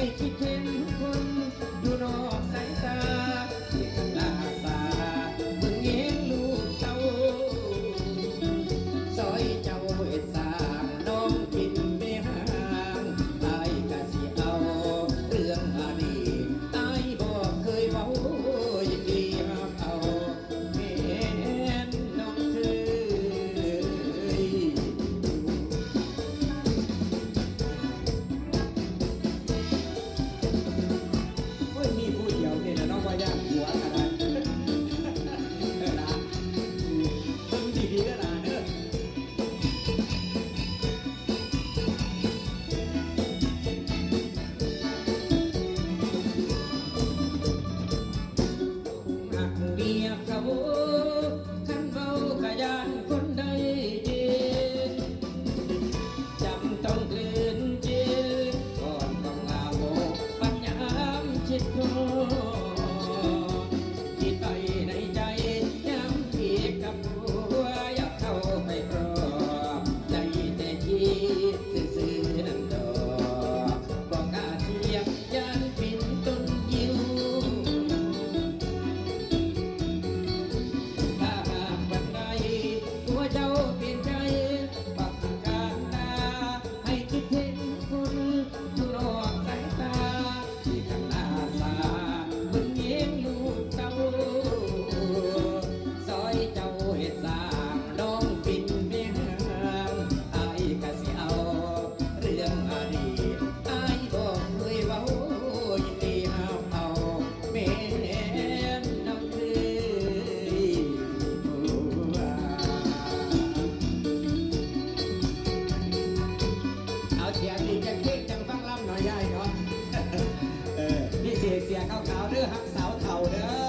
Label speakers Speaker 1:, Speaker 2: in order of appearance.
Speaker 1: ให้คิดเห็นคนดูน้อง Oh. เข้าขาวเด้อหักสาวเท่าเด้อ